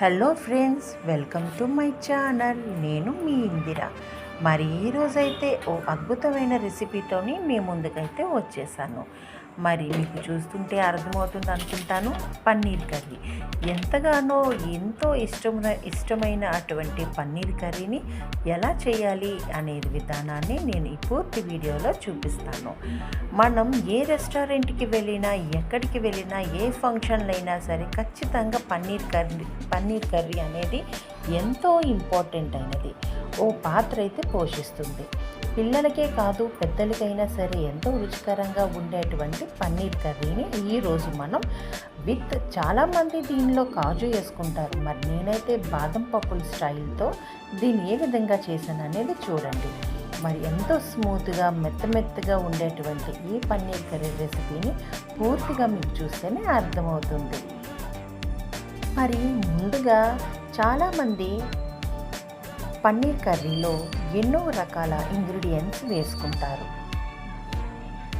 Hello friends welcome to my channel. నేను మీ ఇందిర. మరి ఈరోజైతే ఓ అద్భుతమైన రెసిపీతోని మీ ముందుకైతే వచ్చేసాను. మరి మీకు చూస్తుంటే అర్థమవుతుంది అనుకుంటాను. పన్నీర్ కర్రీ. ఎంతగానో ఎంతో ఇష్టమైన ఇష్టమైన అటువంటి పన్నీర్ కర్రీని ఎలా చేయాలి అనే విధానాన్ని నేను ఈ పూర్తి వీడియోలో చూపిస్తాను. మనం ఏ రెస్టారెంట్కి వెళ్ళినా ఎక్కడికి వెళ్ళినా ఏ ఫంక్షన్లు అయినా సరే ఖచ్చితంగా పన్నీర్ కర్రీ పన్నీర్ కర్రీ అనేది ఎంతో ఇంపార్టెంట్ అయినది. ఓ పాత్ర అయితే పోషిస్తుంది. పిల్లలకే కాదు పెద్దలకైనా సరే ఎంతో రుచికరంగా ఉండేటువంటి పన్నీర్ కర్రీని ఈరోజు మనం విత్ చాలామంది దీనిలో కాజు వేసుకుంటారు. మరి నేనైతే బాదం పప్పుల స్టైల్తో దీన్ని ఏ విధంగా చేశాను అనేది చూడండి. మరి ఎంతో స్మూత్గా మెత్త మెత్తగా ఉండేటువంటి ఈ పన్నీర్ కర్రీ రెసిపీని పూర్తిగా మీకు చూస్తేనే అర్థమవుతుంది. మరి ముందుగా చాలామంది పన్నీర్ కర్రీలో ఎన్నో రకాల ఇంగ్రీడియంట్స్ వేసుకుంటారు.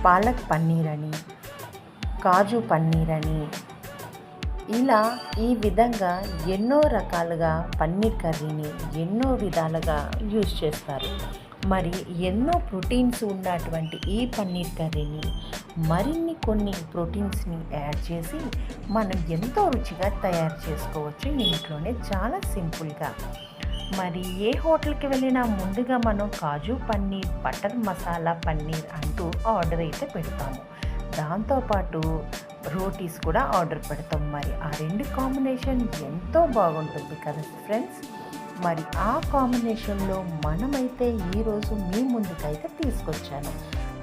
పాలక్ పన్నీర్ అని కాజు పన్నీర్ అని ఇలా ఈ విధంగా ఎన్నో రకాలుగా పన్నీర్ కర్రీని ఎన్నో విధాలుగా యూజ్ చేస్తారు. మరి ఎన్నో ప్రోటీన్స్ ఉన్నటువంటి ఈ పన్నీర్ కర్రీని మరిన్ని కొన్ని ప్రోటీన్స్ని యాడ్ చేసి మనం ఎంతో రుచిగా తయారు చేసుకోవచ్చు. ఇంట్లోనే చాలా సింపుల్గా. మరి ఏ హోటల్కి వెళ్ళినా ముందుగా మనం కాజు పన్నీర్ బటర్ మసాలా పన్నీర్ అంటూ ఆర్డర్ అయితే పెడతాము. దాంతోపాటు రోటీస్ కూడా ఆర్డర్ పెడతాం. మరి ఆ రెండు కాంబినేషన్ ఎంతో బాగుంటుంది కదా ఫ్రెండ్స్. మరి ఆ కాంబినేషన్లో మనమైతే ఈరోజు మీ ముందుకైతే తీసుకొచ్చాను.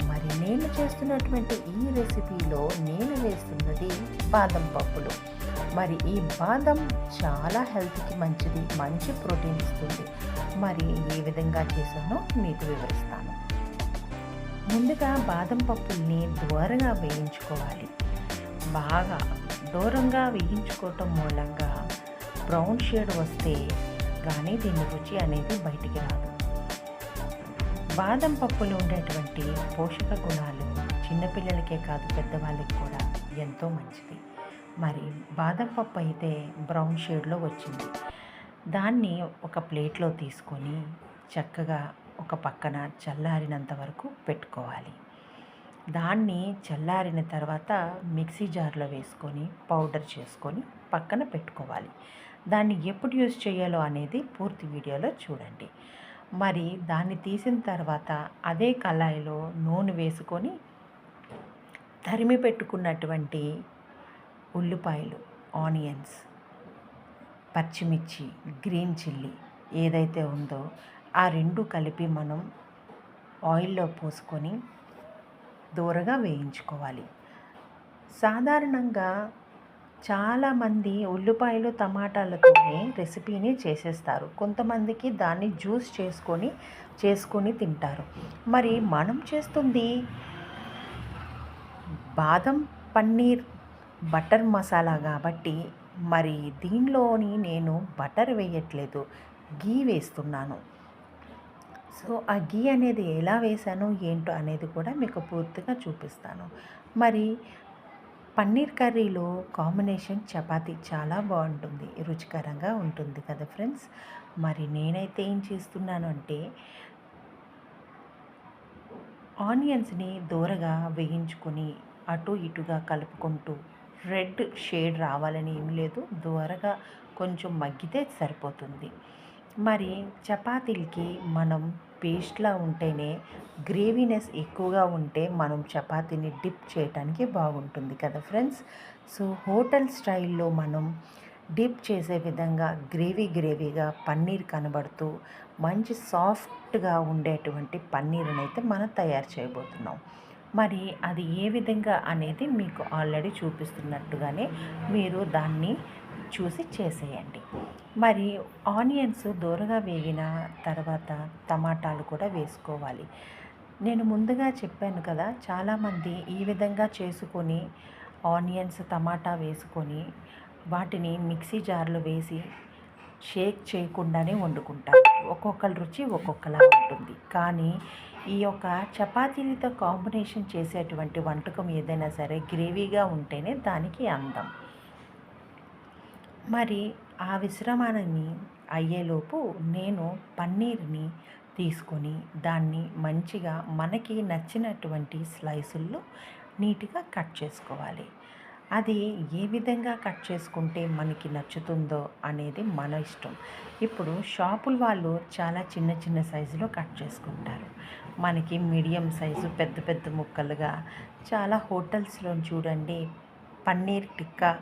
మరి నేను చేస్తున్నటువంటి ఈ రెసిపీలో నేను వేస్తున్నది బాదం పప్పులు. మరి ఈ బాదం చాలా హెల్త్కి మంచిది మంచి ప్రోటీన్ ఇస్తుంది. మరి ఏ విధంగా చేశానో మీకు వివరిస్తాను. ముందుగా బాదం పప్పుల్ని దూరంగా వేయించుకోవాలి. బాగా దూరంగా వేయించుకోవటం మూలంగా బ్రౌన్ షేడ్ వస్తే కానీ దీని రుచి అనేది బయటికి రాదు. బాదం పప్పులో ఉండేటువంటి పోషక గుణాలు చిన్నపిల్లలకే కాదు పెద్దవాళ్ళకి కూడా ఎంతో మంచిది. మరి బాదం పప్పు అయితే బ్రౌన్ షేడ్లో వచ్చింది. దాన్ని ఒక ప్లేట్లో తీసుకొని చక్కగా ఒక పక్కన చల్లారినంత వరకు పెట్టుకోవాలి. దాన్ని చల్లారిన తర్వాత మిక్సీ జార్లో వేసుకొని పౌడర్ చేసుకొని పక్కన పెట్టుకోవాలి. దాన్ని ఎప్పుడు యూజ్ చేయాలో అనేది పూర్తి వీడియోలో చూడండి. మరి దాన్ని తీసిన తర్వాత అదే కళాయిలో నూనె వేసుకొని తరిమి పెట్టుకున్నటువంటి ఉల్లిపాయలు ఆనియన్స్ పచ్చిమిర్చి గ్రీన్ చిల్లీ ఏదైతే ఉందో ఆ రెండు కలిపి మనం ఆయిల్లో పోసుకొని దూరగా వేయించుకోవాలి. సాధారణంగా చాలామంది ఉల్లిపాయలు టమాటాలతోనే రెసిపీని చేసేస్తారు. కొంతమందికి దాన్ని జ్యూస్ చేసుకొని చేసుకొని తింటారు. మరి మనం చేస్తుంది బాదం పన్నీర్ బటర్ మసాలా కాబట్టి మరి దీనిలోని నేను బటర్ వేయట్లేదు గీ వేస్తున్నాను. సో ఆ గీ అనేది ఎలా వేసాను ఏంటో అనేది కూడా మీకు పూర్తిగా చూపిస్తాను. మరి పన్నీర్ కర్రీలో కాంబినేషన్ చపాతి చాలా బాగుంటుంది రుచికరంగా ఉంటుంది కదా ఫ్రెండ్స్? మరి నేనైతే ఏం చేస్తున్నాను అంటే ఆనియన్స్ని దూరగా వేయించుకొని అటు ఇటుగా కలుపుకుంటూ రెడ్ షేడ్ రావాలని ఏం లేదు. దూరగా కొంచెం మగ్గితే సరిపోతుంది. మరి చపాతీలకి మనం పేస్ట్లా ఉంటేనే గ్రేవీనెస్ ఎక్కువగా ఉంటే మనం చపాతీని డిప్ చేయడానికి బాగుంటుంది కదా ఫ్రెండ్స్? సో హోటల్ స్టైల్లో మనం డిప్ చేసే విధంగా గ్రేవీ గ్రేవీగా పన్నీర్ కనబడుతూ మంచి సాఫ్ట్గా ఉండేటువంటి పన్నీర్ని అయితే మనం తయారు చేయబోతున్నాం. మరి అది ఏ విధంగా అనేది మీకు ఆల్రెడీ చూపిస్తున్నట్టుగానే మీరు దాన్ని చూసి చేసేయండి. మరి ఆనియన్స్ దూరగా వేగిన తర్వాత టమాటాలు కూడా వేసుకోవాలి. నేను ముందుగా చెప్పాను కదా చాలామంది ఈ విధంగా చేసుకొని ఆనియన్స్ టమాటా వేసుకొని వాటిని మిక్సీ జార్లో వేసి షేక్ చేయకుండానే వండుకుంటారు. ఒక్కొక్కరి రుచి ఒక్కొక్కలా ఉంటుంది. కానీ ఈ యొక్క చపాతీలతో కాంబినేషన్ చేసేటువంటి వంటకం ఏదైనా సరే గ్రేవీగా ఉంటేనే దానికి అందం. మరి ఆ విశ్రమాన్ని అయ్యేలోపు నేను పన్నీర్ని తీసుకొని దాన్ని మంచిగా మనకి నచ్చినటువంటి స్లైసుల్లో నీట్గా కట్ చేసుకోవాలి. అది ఏ విధంగా కట్ చేసుకుంటే మనకి నచ్చుతుందో అనేది మన ఇష్టం. ఇప్పుడు షాపుల వాళ్ళు చాలా చిన్న చిన్న సైజులో కట్ చేసుకుంటారు. మనకి మీడియం సైజు పెద్ద పెద్ద ముక్కలుగా చాలా హోటల్స్లో చూడండి పన్నీర్ టిక్కా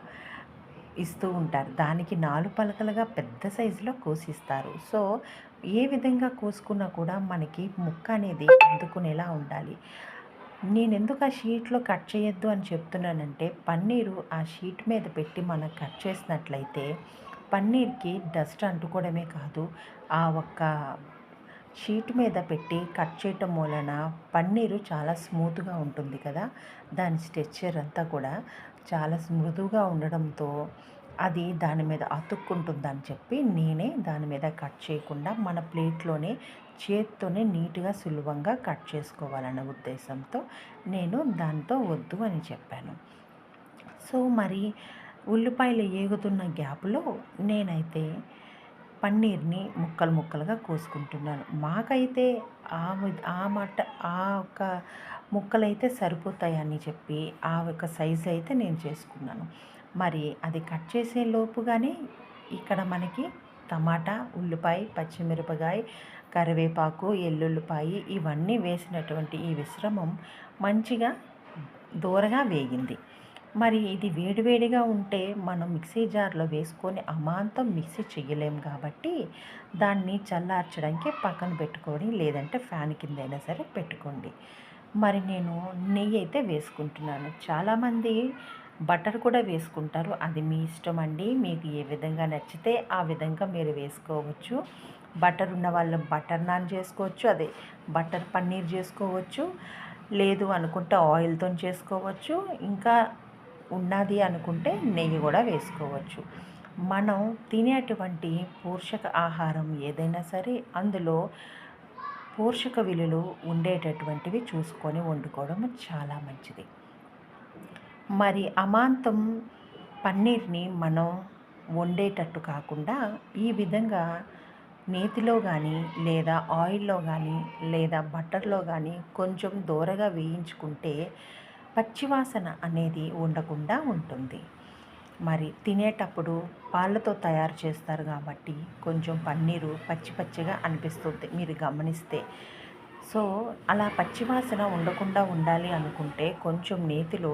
ఇస్తూ ఉంటారు. దానికి నాలుగు పలకలుగా పెద్ద సైజులో కోసిస్తారు. సో ఏ విధంగా కోసుకున్నా కూడా మనకి ముక్క అనేది అందుకునేలా ఉండాలి. నేను ఎందుకు ఆ షీట్లో కట్ చేయొద్దు అని చెప్తున్నానంటే పన్నీరు ఆ షీట్ మీద పెట్టి మనం కట్ చేసినట్లయితే పన్నీర్కి డస్ట్ అంటుకోవడమే కాదు ఆ ఒక్క షీట్ మీద పెట్టి కట్ చేయటం వలన పన్నీరు చాలా స్మూత్గా ఉంటుంది కదా. దాని స్ట్రెచ్చర్ అంతా కూడా చాలా స్మృదుగా ఉండడంతో అది దాని మీద అతుక్కుంటుందని చెప్పి నేనే దాని మీద కట్ చేయకుండా మన ప్లేట్లోనే చేత్తోనే నీట్గా సులభంగా కట్ చేసుకోవాలనే ఉద్దేశంతో నేను దాంతో వద్దు అని చెప్పాను. సో మరి ఉల్లిపాయలు ఏగుతున్న గ్యాప్లో నేనైతే పన్నీర్ని ముక్కలు ముక్కలుగా కోసుకుంటున్నాను. మాకైతే ఆ ఆ మట ఆ ఒక ముక్కలైతే సరిపోతాయని చెప్పి ఆ ఒక సైజు అయితే నేను చేసుకున్నాను. మరి అది కట్ చేసే లోపుగానే ఇక్కడ మనకి టమాటా ఉల్లిపాయ పచ్చిమిరపకాయ కరివేపాకు ఎల్లుల్లిపాయి ఇవన్నీ వేసినటువంటి ఈ మిశ్రమం మంచిగా దూరగా వేగింది. మరి ఇది వేడివేడిగా ఉంటే మనం మిక్సీ జార్లో వేసుకొని అమాంతం మిక్సీ చేయలేం కాబట్టి దాన్ని చల్లార్చడానికి పక్కన పెట్టుకొని లేదంటే ఫ్యాన్ కిందైనా సరే పెట్టుకోండి. మరి నేను నెయ్యి అయితే వేసుకుంటున్నాను. చాలామంది బటర్ కూడా వేసుకుంటారు. అది మీ ఇష్టం అండి. మీకు ఏ విధంగా నచ్చితే ఆ విధంగా మీరు వేసుకోవచ్చు. బటర్ ఉన్న వాళ్ళు బటర్ నాన్ చేసుకోవచ్చు. అదే బటర్ పన్నీర్ చేసుకోవచ్చు. లేదు అనుకుంటే ఆయిల్తో చేసుకోవచ్చు. ఇంకా ఉన్నది అనుకుంటే నెయ్యి కూడా వేసుకోవచ్చు. మనం తినేటువంటి పోషక ఆహారం ఏదైనా సరే అందులో పోషక విలువలు ఉండేటటువంటివి చూసుకొని వండుకోవడం చాలా మంచిది. మరి అమాంతం పన్నీర్ని మనం వండేటట్టు కాకుండా ఈ విధంగా నేతిలో కానీ లేదా ఆయిల్లో కానీ లేదా బట్టర్లో కానీ కొంచెం దూరగా వేయించుకుంటే పచ్చివాసన అనేది ఉండకుండా ఉంటుంది. మరి తినేటప్పుడు పాలతో తయారు చేస్తారు కాబట్టి కొంచెం పన్నీరు పచ్చి పచ్చిగా అనిపిస్తుంది మీరు గమనిస్తే. సో అలా పచ్చివాసన ఉండకుండా ఉండాలి అనుకుంటే కొంచెం నేతిలో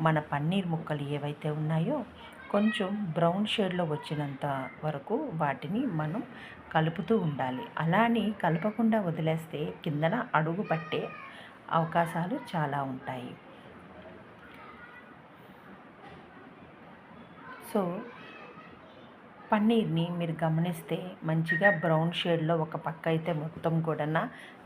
మన పన్నీర్ ముక్కలు ఏవైతే ఉన్నాయో కొంచెం బ్రౌన్ షేడ్లో వచ్చినంత వరకు వాటిని మనం కలుపుతూ ఉండాలి. అలానే కలపకుండా వదిలేస్తే కిందన అడుగు పట్టే అవకాశాలు చాలా ఉంటాయి. సో పన్నీర్ని మీరు గమనిస్తే మంచిగా బ్రౌన్ షేడ్లో ఒక పక్క అయితే మొత్తం కూడా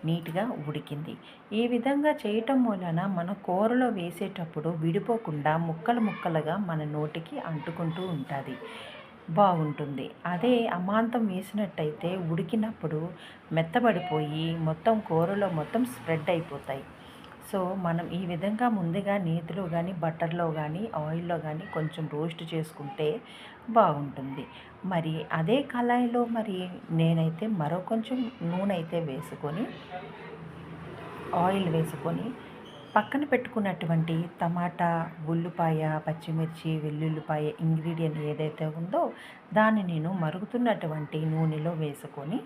నీట్గా ఉడికింది. ఈ విధంగా చేయటం వలన మన కూరలో వేసేటప్పుడు విడిపోకుండా ముక్కలు ముక్కలుగా మన నోటికి అంటుకుంటూ ఉంటుంది. బాగుంటుంది అదే అమాంతం వేసినట్టయితే ఉడికినప్పుడు మెత్తబడిపోయి మొత్తం కూరలో మొత్తం స్ప్రెడ్ అయిపోతాయి. సో మనం ఈ విధంగా ముందుగా నేతిలో కానీ బటర్లో కానీ ఆయిల్లో కానీ కొంచెం రోస్ట్ చేసుకుంటే బాగుంటుంది. మరి అదే కళాయిలో మరి నేనైతే మరో కొంచెం నూనె అయితే వేసుకొని ఆయిల్ వేసుకొని పక్కన పెట్టుకున్నటువంటి టమాటా ఉల్లిపాయ పచ్చిమిర్చి వెల్లుల్లిపాయ ఇంగ్రీడియంట్ ఏదైతే ఉందో దాన్ని నేను మరుగుతున్నటువంటి నూనెలో వేసుకొని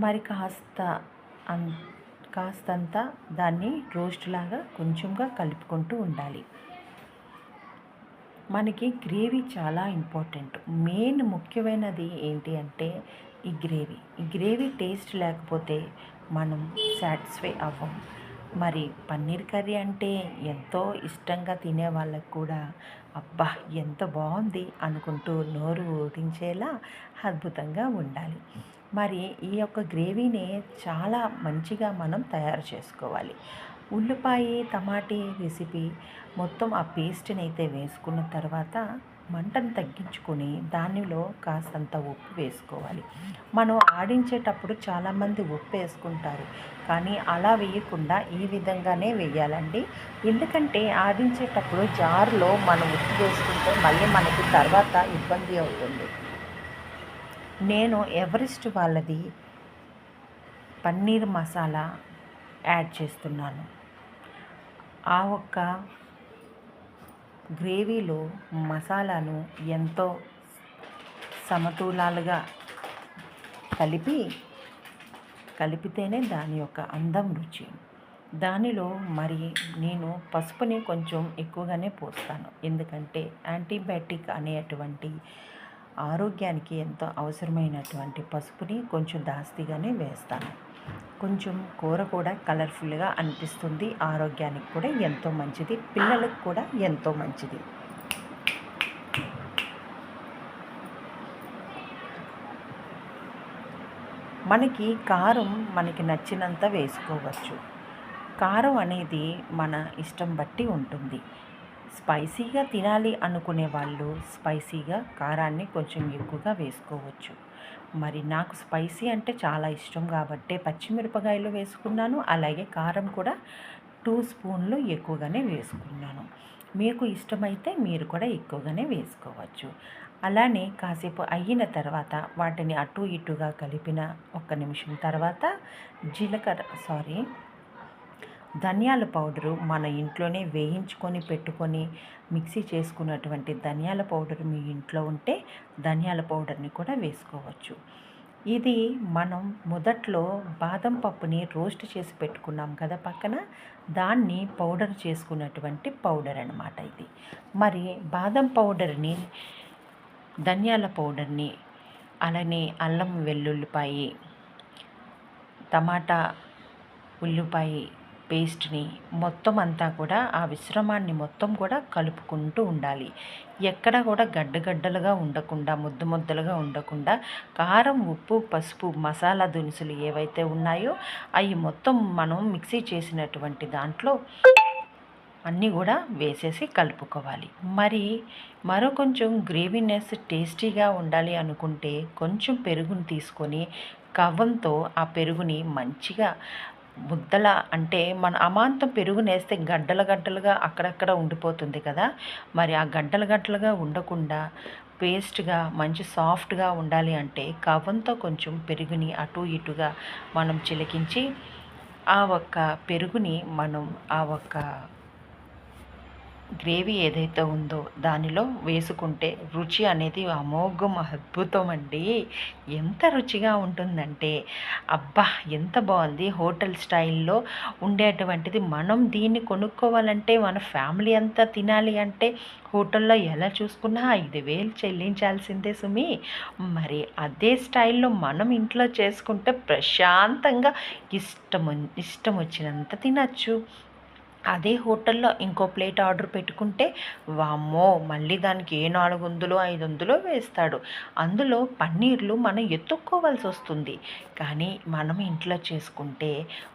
మరి కాస్త అంత కాస్తంత దాన్ని రోస్ట్ లాగా కొంచెంగా కలుపుకుంటూ ఉండాలి. మనకి గ్రేవీ చాలా ఇంపార్టెంట్. మెయిన్ ముఖ్యమైనది ఏంటి అంటే ఈ గ్రేవీ. ఈ గ్రేవీ టేస్ట్ లేకపోతే మనం సాటిస్ఫై అవ్వం. మరి పన్నీర్ కర్రీ అంటే ఎంతో ఇష్టంగా తినే వాళ్ళకు కూడా అబ్బా ఎంత బాగుంది అనుకుంటూ నోరు ఊడించేలా అద్భుతంగా ఉండాలి. మరి ఈ యొక్క గ్రేవీని చాలా మంచిగా మనం తయారు చేసుకోవాలి. ఉల్లిపాయ టమాటీ రెసిపీ మొత్తం ఆ పేస్ట్ని అయితే వేసుకున్న తర్వాత మంటను తగ్గించుకొని దానిలో కాస్తంత ఉప్పు వేసుకోవాలి. మనం ఆడించేటప్పుడు చాలామంది ఉప్పు వేసుకుంటారు. కానీ అలా వేయకుండా ఈ విధంగానే వేయాలండి. ఎందుకంటే ఆడించేటప్పుడు జారులో మనం ఉప్పు వేసుకుంటే మళ్ళీ మనకి తర్వాత ఇబ్బంది అవుతుంది. నేను ఎవరెస్ట్ వాళ్ళది పన్నీర్ మసాలా యాడ్ చేస్తున్నాను. ఆ ఒక్క గ్రేవీలో మసాలాను ఎంతో సమతూలాలుగా కలిపి కలిపితేనే దాని యొక్క అందం రుచి. దానిలో మరి నేను పసుపుని కొంచెం ఎక్కువగానే పోస్తాను. ఎందుకంటే యాంటీబయాటిక్ అనేటువంటి ఆరోగ్యానికి ఎంతో అవసరమైనటువంటి పసుపుని కొంచెం దాస్తిగానే వేస్తాను. కొంచెం కూర కూడా కలర్ఫుల్గా అనిపిస్తుంది. ఆరోగ్యానికి కూడా ఎంతో మంచిది. పిల్లలకు కూడా ఎంతో మంచిది. మనకి కారం మనకి నచ్చినంత వేసుకోవచ్చు. కారం అనేది మన ఇష్టం బట్టి ఉంటుంది. స్పైసీగా తినాలి అనుకునే వాళ్ళు స్పైసీగా కారాన్ని కొంచెం ఎక్కువగా వేసుకోవచ్చు. మరి నాకు స్పైసీ అంటే చాలా ఇష్టం కాబట్టి పచ్చిమిరపకాయలు వేసుకున్నాను అలాగే కారం కూడా టూ స్పూన్లు ఎక్కువగానే వేసుకున్నాను. మీకు ఇష్టమైతే మీరు కూడా ఎక్కువగానే వేసుకోవచ్చు. అలానే కాసేపు అయిన తర్వాత వాటిని అటు ఇటుగా కలిపిన ఒక్క నిమిషం తర్వాత జీలకర్ర సారీ ధనియాల పౌడరు మన ఇంట్లోనే వేయించుకొని పెట్టుకొని మిక్సీ చేసుకున్నటువంటి ధనియాల పౌడర్ మీ ఇంట్లో ఉంటే ధనియాల పౌడర్ని కూడా వేసుకోవచ్చు. ఇది మనం మొదట్లో బాదం పప్పుని రోస్ట్ చేసి పెట్టుకున్నాం కదా పక్కన దాన్ని పౌడర్ చేసుకున్నటువంటి పౌడర్ అనమాట ఇది. మరి బాదం పౌడర్ని ధనియాల పౌడర్ని అలానే అల్లం వెల్లుల్లిపాయి టమాటా ఉల్లిపాయ పేస్ట్ని మొత్తం అంతా కూడా ఆ విశ్రమాన్ని మొత్తం కూడా కలుపుకుంటూ ఉండాలి. ఎక్కడ కూడా గడ్డగడ్డలుగా ఉండకుండా ముద్ద ముద్దలుగా ఉండకుండా కారం ఉప్పు పసుపు మసాలా దినుసులు ఏవైతే ఉన్నాయో అవి మొత్తం మనం మిక్సీ చేసినటువంటి దాంట్లో అన్నీ కూడా వేసేసి కలుపుకోవాలి. మరి మరో కొంచెం గ్రేవీనెస్ టేస్టీగా ఉండాలి అనుకుంటే కొంచెం పెరుగుని తీసుకొని కవ్వంతో ఆ పెరుగుని మంచిగా ముద్దల అంటే మన అమాంతం పెరుగునేస్తే గడ్డల గడ్డలుగా అక్కడక్కడ ఉండిపోతుంది కదా. మరి ఆ గడ్డల గడ్డలుగా ఉండకుండా పేస్ట్గా మంచి సాఫ్ట్గా ఉండాలి అంటే కవ్వంతో కొంచెం పెరుగుని అటు ఇటుగా మనం చిలికించి ఆ ఒక్క పెరుగుని మనం ఆ ఒక్క గ్రేవీ ఏదైతే ఉందో దానిలో వేసుకుంటే రుచి అనేది అమోఘం అద్భుతం అండి ఎంత రుచిగా ఉంటుందంటే అబ్బా! ఎంత బాగుంది. హోటల్ స్టైల్లో ఉండేటువంటిది. మనం దీన్ని కొనుక్కోవాలంటే మన ఫ్యామిలీ అంతా తినాలి అంటే హోటల్లో ఎలా చూసుకున్నా ఐదు వేలు చెల్లించాల్సిందే సుమి. మరి అదే స్టైల్లో మనం ఇంట్లో చేసుకుంటే ప్రశాంతంగా ఇష్టం ఇష్టం వచ్చినంత తినచ్చు. అదే హోటల్లో ఇంకో ప్లేట్ ఆర్డర్ పెట్టుకుంటే వామ్మో మళ్ళీ దానికి ఏ నాలుగు వందలు ఐదు వందలు వేస్తాడు. అందులో పన్నీర్లు మనం ఎత్తుక్కోవాల్సి వస్తుంది కానీ మనం ఇంట్లో చేసుకుంటే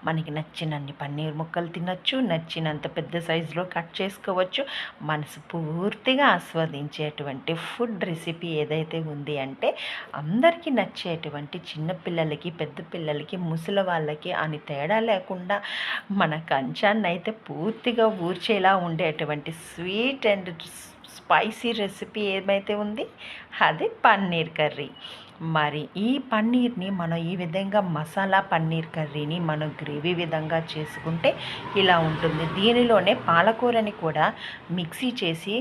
మనకి నచ్చినన్ని పన్నీర్ ముక్కలు తినచ్చు నచ్చినంత పెద్ద సైజులో కట్ చేసుకోవచ్చు. మనసు పూర్తిగా ఆస్వాదించేటువంటి ఫుడ్ రెసిపీ ఏదైతే ఉంది అంటే అందరికీ నచ్చేటువంటి చిన్నపిల్లలకి పెద్ద పిల్లలకి ముసలి వాళ్ళకి అని తేడా లేకుండా మన కంచాన్ని అయితే పూర్తిగా ఊర్చేలా ఉండేటువంటి స్వీట్ అండ్ స్పైసీ రెసిపీ ఏమైతే ఉంది? అది పన్నీర్ కర్రీ. మరి ఈ పన్నీర్ని మనం ఈ విధంగా మసాలా పన్నీర్ కర్రీని మనం గ్రేవీ విధంగా చేసుకుంటే ఇలా ఉంటుంది. దీనిలోనే పాలకూరని కూడా మిక్సీ చేసి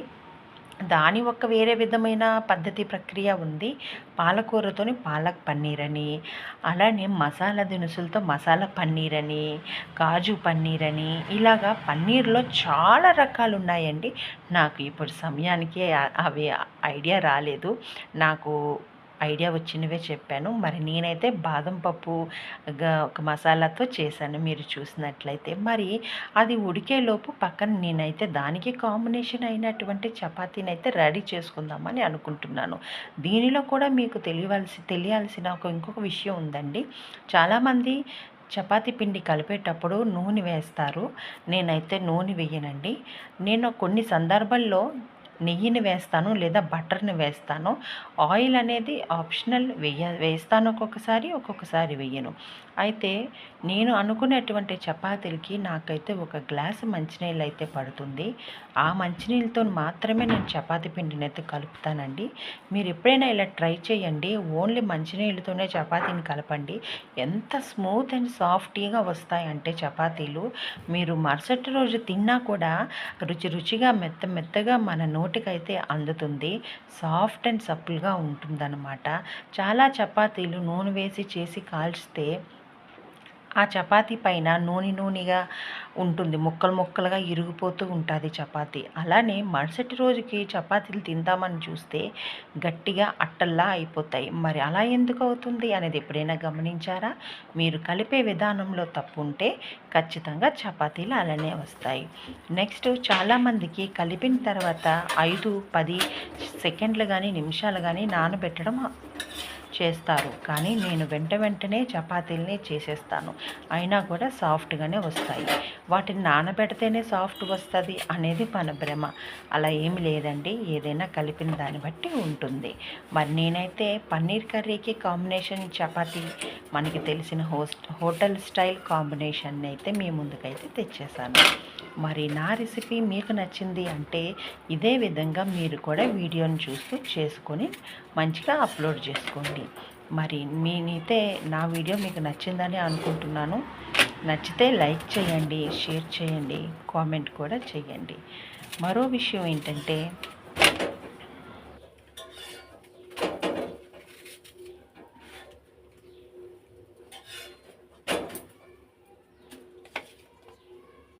దాని ఒక వేరే విధమైన పద్ధతి ప్రక్రియ ఉంది. పాలకూరతోని పాలక్ పన్నీర్ అని అలానే మసాలా దినుసులతో మసాలా పన్నీర్ అని కాజు పన్నీర్ అని ఇలాగా పన్నీర్లో చాలా రకాలు ఉన్నాయండి. నాకు ఇప్పుడు సమయానికి అవి ఐడియా రాలేదు. నాకు ఐడియా వచ్చినవే చెప్పాను. మరి నేనైతే బాదం పప్పు ఒక మసాలాతో చేశాను మీరు చూసినట్లయితే. మరి అది ఉడికేలోపు పక్కన నేనైతే దానికి కాంబినేషన్ అయినటువంటి చపాతీని అయితే రెడీ చేసుకుందామని అనుకుంటున్నాను. దీనిలో కూడా మీకు తెలియవలసి తెలియాల్సిన ఒక ఇంకొక విషయం ఉందండి. చాలామంది చపాతీ పిండి కలిపేటప్పుడు నూనె వేస్తారు. నేనైతే నూనె వేయనండి. నేను కొన్ని సందర్భాల్లో నెయ్యిని వేస్తాను లేదా బటర్ని వేస్తాను. ఆయిల్ అనేది ఆప్షనల్ వేయ వేస్తాను ఒక్కొక్కసారి ఒక్కొక్కసారి వేయను. అయితే నేను అనుకునేటువంటి చపాతీలకి నాకైతే ఒక గ్లాసు మంచినీళ్ళు అయితే పడుతుంది. ఆ మంచినీళ్ళతో మాత్రమే నేను చపాతీ పిండిని అయితే కలుపుతానండి. మీరు ఎప్పుడైనా ఇలా ట్రై చేయండి. ఓన్లీ మంచినీళ్ళతోనే చపాతీని కలపండి. ఎంత స్మూత్ అండ్ సాఫ్టీగా వస్తాయంటే చపాతీలు. మీరు మరుసటి రోజు తిన్నా కూడా రుచి రుచిగా మెత్త మెత్తగా మన నోటికైతే అందుతుంది. సాఫ్ట్ అండ్ సప్పుల్గా ఉంటుందన్నమాట. చాలా చపాతీలు నూనె వేసి చేసి కాల్చితే ఆ చపాతీ పైన నూనె నూనెగా ఉంటుంది. ముక్కలు ముక్కలుగా ఇరిగిపోతూ ఉంటుంది చపాతీ. అలానే మరుసటి రోజుకి చపాతీలు తిందామని చూస్తే గట్టిగా అట్టల్లా అయిపోతాయి. మరి అలా ఎందుకు అవుతుంది అనేది ఎప్పుడైనా గమనించారా? మీరు కలిపే విధానంలో తప్పు ఉంటే ఖచ్చితంగా చపాతీలు అలానే వస్తాయి. నెక్స్ట్ చాలామందికి కలిపిన తర్వాత ఐదు పది సెకండ్లు కానీ నిమిషాలు కానీ నానబెట్టడం చేస్తారు. కానీ నేను వెంట వెంటనే చపాతీలని చేసేస్తాను. అయినా కూడా సాఫ్ట్గానే వస్తాయి. వాటిని నానబెడితేనే సాఫ్ట్ వస్తుంది అనేది మన భ్రమ. అలా ఏమి లేదండి. ఏదైనా కలిపిన దాన్ని బట్టి ఉంటుంది. మరి నేనైతే పన్నీర్ కర్రీకి కాంబినేషన్ చపాతీ మనకి తెలిసిన హోస్ట్ హోటల్ స్టైల్ కాంబినేషన్ అయితే మీ ముందుకైతే తెచ్చేసాను. మరి నా రెసిపీ మీకు నచ్చింది అంటే ఇదే విధంగా మీరు కూడా వీడియోని చూస్తూ చేసుకొని మంచిగా అప్లోడ్ చేసుకోండి. మరి. నేనైతే నా వీడియో మీకు నచ్చిందని అనుకుంటున్నాను. నచ్చితే లైక్ చేయండి షేర్ చేయండి కామెంట్ కూడా చేయండి. మరో విషయం ఏంటంటే